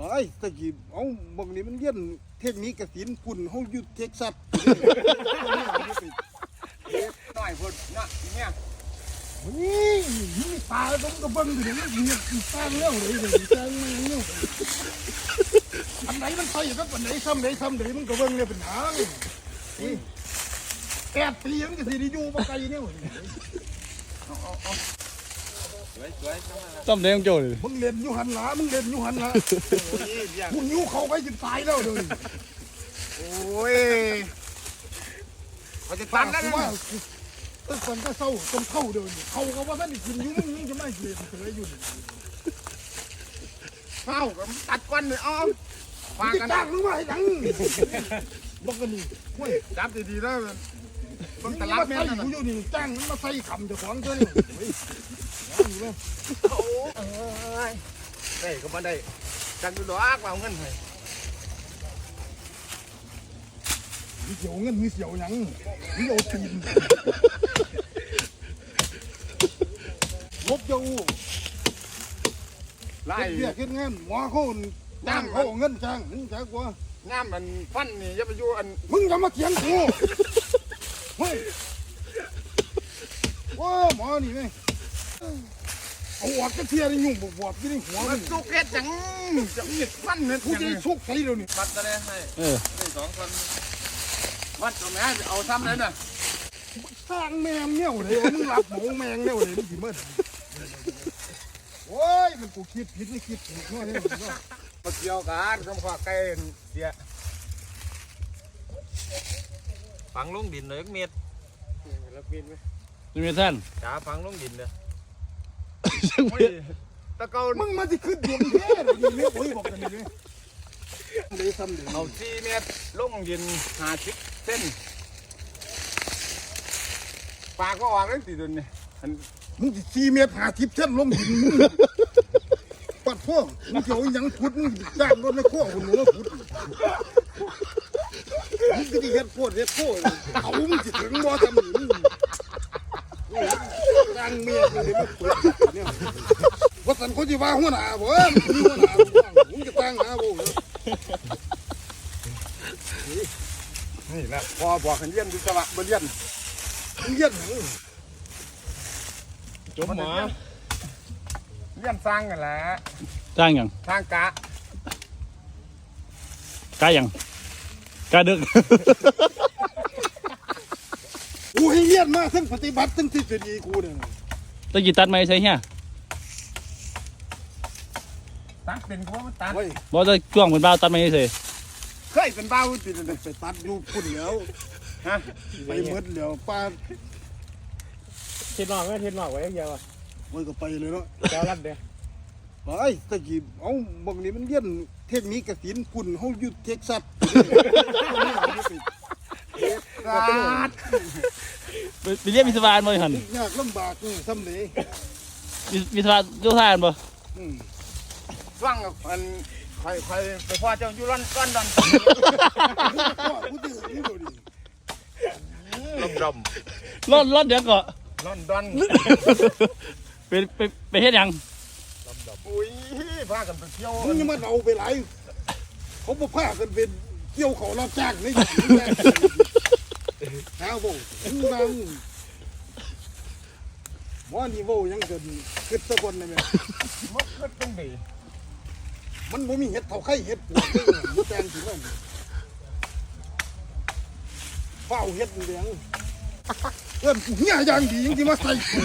ไปตะกี้เอาบางนี้มันเรียนเทคนิคกสินปุ่นเฮาอยู่เท็กซัสน้อยพุ่นเนาะเนี่ยนี่มีตาต้องกระเบิ่งอยู่นี่เนี่ยสร้างแล้วเลยเดี๋ยวสร้างมาเนี่ยอันไหนมันไปก็อันไหนซ้ำไหนซ้ำไหนมันก็เบิ่งเนี่ยเป็นหางนี่แปดปีมันก็สิได้อยู่บ่ไกลเนี่ยสวยสวยเข้ามาแล้ว ต้มเด้ยงโจ้เลยมึงเล่นอยู่หันหลามึงเล่นอยู่หันหลามึงยูเขาไปจนตายแล้วเดี๋ยวนี้โอ้ยมันจะตันแล้วกูนะว่าตั้งแต่เศร้าจนเข้าเดี๋ยวนี้เขาก็ว่าท่านกินยู่มึงยังจะไม่เล่นเฉยอยู่นี่เอ้าก็ตัดก้อนเลยอ้อมมึวางงจะกันจ้างหรือว่าให้หยังบอกกันนี่เว้ยจับดีๆแล้วมันตลาลาดแม่นอยู่น่ะอยู่นี่จ้างมันมาใส่คำเจ้าของเจ้านี่ย อาอยู่ไหมโอ้ยได้ก็บ่ได้จังดูดอกว่าเอาเงินให้มีเสียวเงินมีเสียวหยังมีเอาตีนลบเจ้าไล่เฮ็ดเบี้ยเฮ็ดงานหมอเขาจ้างเขาเอาเงินจ้างมึงจ้างกว่าน้ำมันฟันนี่อย่าไปอยู่อันมึงอย่ามาเถียงกูเฮ้ยโอ้หมอนี่ไง เอาออกจะเทียนี่ยุ่งบวบๆที่นี่หัวมัมันนสุกเฮ็ดจังจะมีดฟันเนี่ยผู้ผู้ใหญ่ใหญ่ชุกใส่เดี๋ยวนี้วัดก็ได้ให้เออ ได้สองคนวัดตัวแม่เอาซ้ำเลยน่ะสร้างแมงเนี่ยเลยว่ามึงรับหมูแมงเนี่ยเลยมึงสิเมื่อโอ้ยมันกูคิดผิดไม่คิดถูกเนาะเนี่ยเนาะมาเกี่ยวกันก็ขอไก่เสียฝังลงดินเลยเม็ดแล้วบินไหมนี่มีท่านจ๋าฝังลงดินเลย โอ้ยตะเกามึงมาสิขึ้นดวงแท้เลยนี่เนี่ยโอ้ยบอกกันนี่เลยเลยซ้ำเลยเอาสี่เมตรลงดินห้าสิบเส้นปลาก็ออกแล้วติดตัวนี่อันมึงสิสี่เมตรหาทิพย์เช่นลงหินมึงปัดพวกมึงเกี่ยวอีหยังพุดมึงจ้างรถไม่ขั้วหุ่นหนูมาพุดมึงก็ดีเฮ็ดโคตรเฮ็ดโคตรเขามึงสิถึงบ่ทำนี่มึง จ้างเมียมึงเลยมาเปิดเนี่ยว่าสันเขาจะว่าหัวหน้าบ่มึงมีหัวหน้าบ่มึงจะตั้งหาบ่นี่แหละพอบอกให้เลี้ยนวิศวะบ่เลี้ยนมึงเย็นหยังจมหมอเลี้ยนสร้างกันแหละจ้างหยังสร้างกะกาหยังกาดึก กูให้เรียนมาทั้งปฏิบัติทั้งทฤษฎีกูเนี่ยตะกี้ตัดไม้ใช่เฮียตัดเป็นเพราะมันตัดเฮ้ยบ่จะจ้วงเป็นบ้าวตัดไม้เฉยเคยเป็นบ้าติดเลยไปตัดอยู่พุ่นแล้วฮะไปหมดแล้วป้าทิดนอกไหมทิดนอกไว้เยอะวะไว้ก็ไปเลยเนาะเจ้ารัดเด้ไปตะกี้เอาบางนี้มันเรียนเทคนิคกสินปุ่นเฮาอยู่เท็กซัส ตัดไปไปเรียนวิศวะบ่หั่นยากลำบากนี่ซ้ำเลยวิวิศวะโยธาบ่อืมฟังอันใครใครไปพ่อเจ้าอยู่ร้อนร้อนดอนพ่อกูจะเห็นอยู่ดิลมดมรถรถเดี๋ยวก็ร้อนดอนไปไปไปเฮ็ดหยังอุ้ยพากันไปเที่ยวมึงอยังมาเอาไปหลายเขาบ่พากันเป็นเกี่ยวเขารับจ้างนี่ หาบ่มึงมามึงว่านี่โว้ยังเกินคิดสักคนได้ไหมมันก็ต้องดีมันบ่มีเห็ดเท่าไข่เห็ดปวดเลยมันแตงถึงว่าเฝ้าเห็ดเหลืองเอิ้นกูเหี้ยอย่างดียังที่มาใส่กู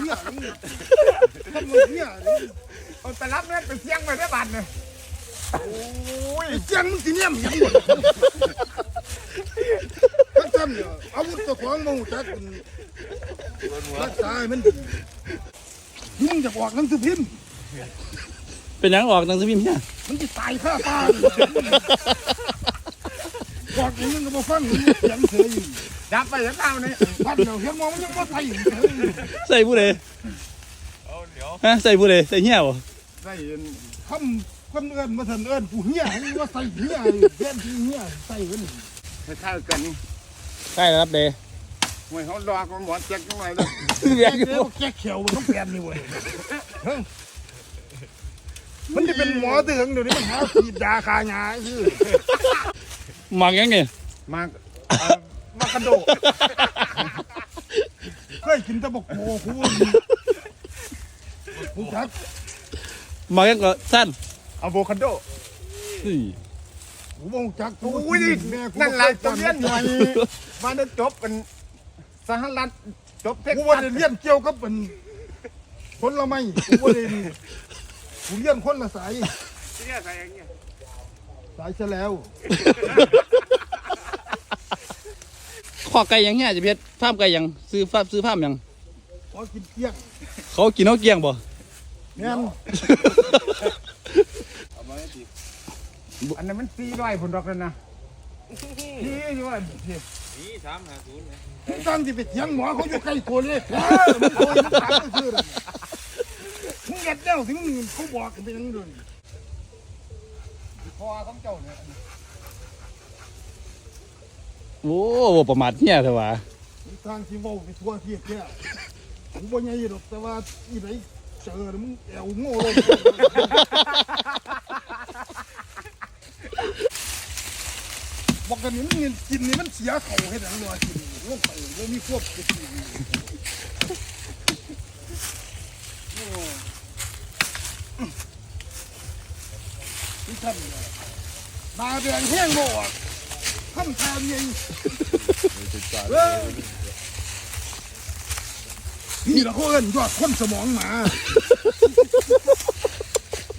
เหี้ยมึงทำมึงเหี้ยนี่เอาแต่รับเม็ดไปเสี่ยงไปได้บัตรเนี่ยโอ้ยไอ้เจียงมึงสิเนี่ยมหยัง ทั้งจำเนี่ยอาวุธเจ้าของมึงจักมันรักษาให้มันดีมึงจะบอกหนังสือพิมพ์ เป็นหยังออกหนังสือพิมพ์เฮียมันจะตายข้าตาบอกอย่างนั้นก็มาฟังเสียงเฉยจับไปแล้วเท่านี้พัดเดียวเห็นมองมันยังมาใส่เฉยใส่ผู้ใดเอาเดี๋ยวฮะใส่ผู้ใดใส่เฮียบ่ได้ยินคำคนเอิ้นมาเถินเอิ้นผู้เหี้ยให้ว่าใส่เหี้ยเล่นที่เหี้ยใส่กัน เท่ากันใช่ครับเดหวยเขาดอกมันหมดเจ็กยังไงเลยเรียกอยู่เดี๋ยวแกเขียวมันต้องเปลี่ยนนี่เว้ยมันจะเป็นหมอถึงเดี๋ยวนี้มันหาฉีดยาคาหยาคือหมักยังเนี่ยมาเอ่อมากระโดดเคยกินแตะบกโบคูกูจักหมักยังก็สั้นอะโวคาโดนี่ กูบ่รู้จักโอ้ยนี่แม่กูนั่นแหละบ่จะเคเรียนหน่อยมาได้จบเป็นสหรัฐจบเทคกูนิว่าคได้เรียนเกี่ยวกับเป็นคนละไม่กูว่าได้กูเรียนคนละสายเนี่ยใส่อย่างเงี้ยสายซะแล้วข้อไก่ยังเงี้ยจะเพชรฟาร์มไก่ยังซื้อฟาร์มซื้อฟาร์มยังขอกินเที่ยงเขากินเขาเกลี้ยงบ่แม่น อันนั้นมันสี่ร้อยผลดอกแล้วนะพี่อยู่ว่าพี่นี่สามห้าศูนย์ตั้งที่ไปเถียงหมอเขาอยู่ใกล้ตัวเลยเออมึงโอยมึงถามก็คือเลยมึงเห็ดแล้วถึงมึงเขาบอกกันไปยังเดินพอของเจ้าเนี่ยโอ้บ่ประมาทเงี้ยเถอะวะทางที่เว่าไปทั่วที่เนี่ยกูบ่ใหญ่หรอกแต่ว่าอีไหนเจอแล้วมึงแอวโง่ลง บอกกันนี่มันเงินกินนี่มันเสียเขาให้หนังเลยกินลงไปแล้วมีควบกินนี่ท่านเนี่ยตาแดงแห้งบ่ออกคำทานยังนี่ละเขาเอิ้นยอดคนสมองหมา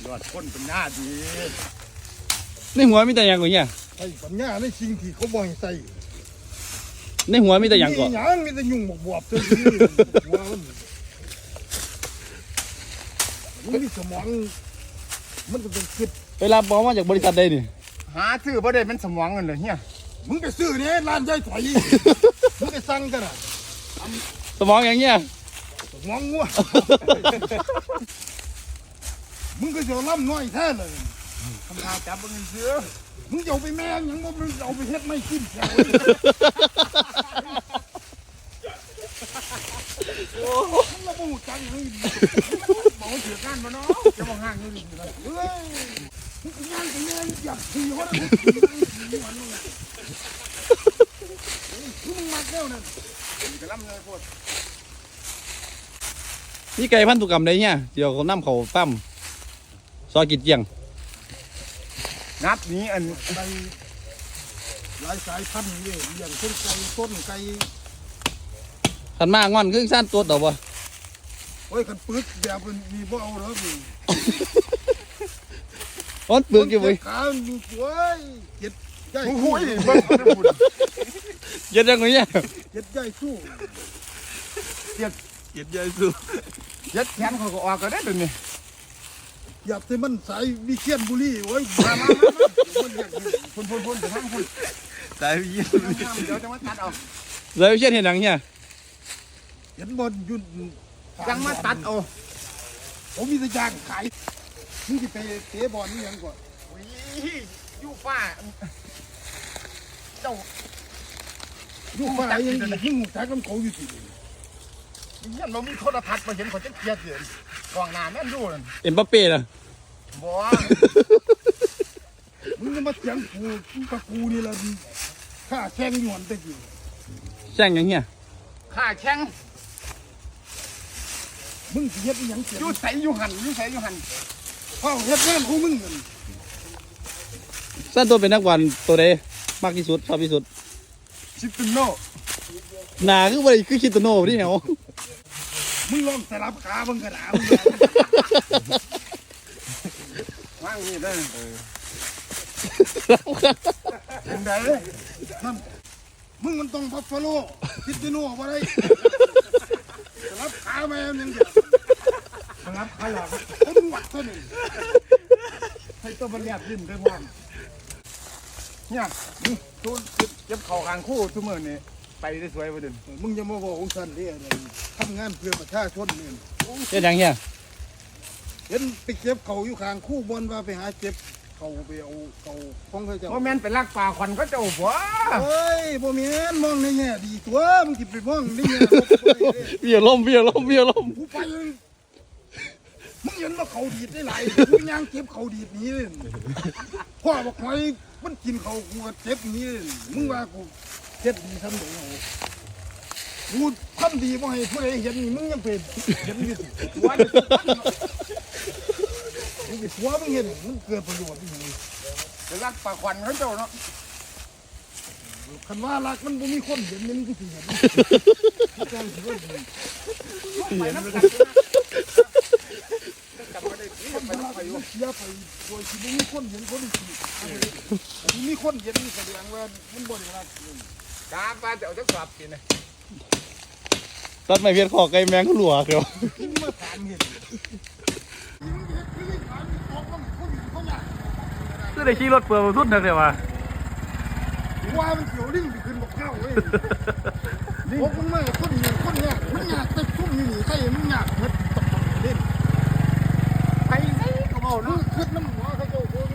ยอดคนเป็นหน้าดีในหัวมีแต่ยังกว่าเงี้ย ไอ้ปัญญาในสิ่งที่เขาบ่ให้ใส่ในหัวมีแต่หยังก่อมีหยังมีแต่ยุ่งบวบๆเท่านี้หัวมันมันมีสมองมันก็ต้องคิดไปรับบอกมาจากบริษัทใดนี่หาซื้อบ่ได้เป็นสมองกันเลยเฮียมึงไปซื้อเนี่ยร้านยายถอยมึงไปสั่งกันอะสมองอย่างเงี้ยสมองงัวมึงก็จะเอาล่ำน้อยแท้เลย คำพาจับเงินซื้อมึงจะเอาไปแม่งยังบ่มึงเอาไปเฮ็ดไม่กินแถวมึงละบ่รู้จักหยังอีกบอกว่าถือก้านมาเนาะจะบอกห่างอยู่เลยเฮ้ยมึงงานไปแม่งหยับทีเขาได้มึงขี่นั่งขี่มันมึงมึงมักแล้วนั่นกระลำเลยโคตรนี่ไก่พันธุกรรมใดเงี้ยเดี๋ยวเขานำเขาฟาร์มซอยกินเจียง นับนี้อันไก่หลายสายพันธุ์นี่อย่างเช่นไก่ต้นไก่ขันมางอนครึ่งสั้นตัวต่อบ่โอ้ยกันปึกแบบมันมีบ่เอาเหรอพี่อ้อนเปลือกอยู่เว้ยขามีป่วยเจ็ดใหญ่โอ้โหสู้เบิ่งเอาได้บุญเย็ดยังไงเนี่ยเจ็ดใหญ่สู้เย็ดใหญ่สุดยัดแขนเขาก็ออกก็ได้เป็นนี่ อย่าให้มันสายวิเชียนบุรีโอ้ยมามามามันอยากเห็นพุ่นพุ่นพุ่นไปทางพุ่นตายยี่ทางๆเดี๋ยวจะมาตัดเอาเลยเช่นเห็นหนังเนี่ยเห็นบอลยุ่นยังมาตัดเอาผมมีแต่ยางขายมึงจะไปเตะบอลนี่ยังก่อนอุ้ยอยู่ฟ้าเจ้ายุ่งอะไรยังอีกมึงจักน้ำเขาอยู่สิเฮียนมันมีโทรทัศน์มาเห็นเขาจะเกลียดเกิน กองหน้าแม่นดูนั่นเอ็มบัปเป้นะบ่มึงจะมาเถียงกูกูกับกูนี่ละข้าแข่งอยู่หันตะกี้แช่งอย่างเงี้ยข้าแข้งมึงสิเฮ็ดอีหยังเสียอยู่ใสอยู่หันอยู่ใสอยู่หันเฝ้าเฮ็ดงานของมึงนั่นสั้นตัวเป็นนักบอลตัวใดมากที่สุดชอบที่สุดชิปตุโนหนาคือว่าคือคิดโตโน่ที่เหนียว มึงลองสลับขามึงกระดามึงว่างนี่ได้เป็นไดนั่นมึงมันต้องบัฟฟาโลคิดจะโน่บ่ได้สลับขาแม่งยังเดียวสลับขาหลังคนวัดเท่านั้นให้ตัวมันแลบยิ้มได้พร้อมเนี่ยตูเจ็บเข่าคางคู่ทุกมื้อนี่ ไปได้สวยบ่เด่นมึงจะมาบอกองค์สันเด้อทำงานเพื่อประชาชนนี่เฮ็ดหยังเงี้ยเห็นไปเก็บเขาอยู่ข้างคู่บนว่าไปหาเก็บเขาไปเอาเขาของเขาเจ้าบ่แม่นไปลักป่าควันเขาเจ้าบ่เฮ้ยบ่แม่นมองในแง่ดีตัวมึงสิไปมองในแง่ลบบ่ได้เด้เบี้ยล้มเบี้ยล้มเบี้ยล้มกูไปมึงเห็นว่าเขาดีดได้หลายมึงย่างเก็บเขาดีดหนี้เลยพ่อบอกหอยมันกินเขากูก็เจ็บหนี้เลยมึงว่ากู เจ็บดีทำไมเอากูทำดีบ่ให้ผู้ใดเห็นนี่มึงยังเป็นเห็นอยู่สิหัวมึงหัวมึงเห็นมันเกิดประโยชน์อีหยังจะรักปลาควันเขาเจ้าเนาะคันว่ารักมันบ่มีคนเห็นมันก็สิเห็นแการสิว่าดีไปน้ำกันจำไม่ได้ที่ไปน้ำไปอยู่เสียไปโดยที่บ่มีคนเห็นคนสิมีคนเห็นแสดงว่ามันบ่ได้รัก กาปลาจะเอาจักสอบกินนะตัดไม่เพียนขอไก่แมงก็หลัวเดียวกินมาถามเห็นยิงเห็ดคือถามตกน้ำคนเขาอยากคือได้ขี่รถเปลือกมาสุดนักเลยว่ะว่ามันเขียวลิ่งไปขึ้นบอกข้าวเว้ยพวกมันมาคนอยู่คนยากมันยากแต่ชุ่มอยู่นี่ใครมันยากเฮ็ดตบเล่นไปไหนก็เมามึเนาะงคิดน้ำ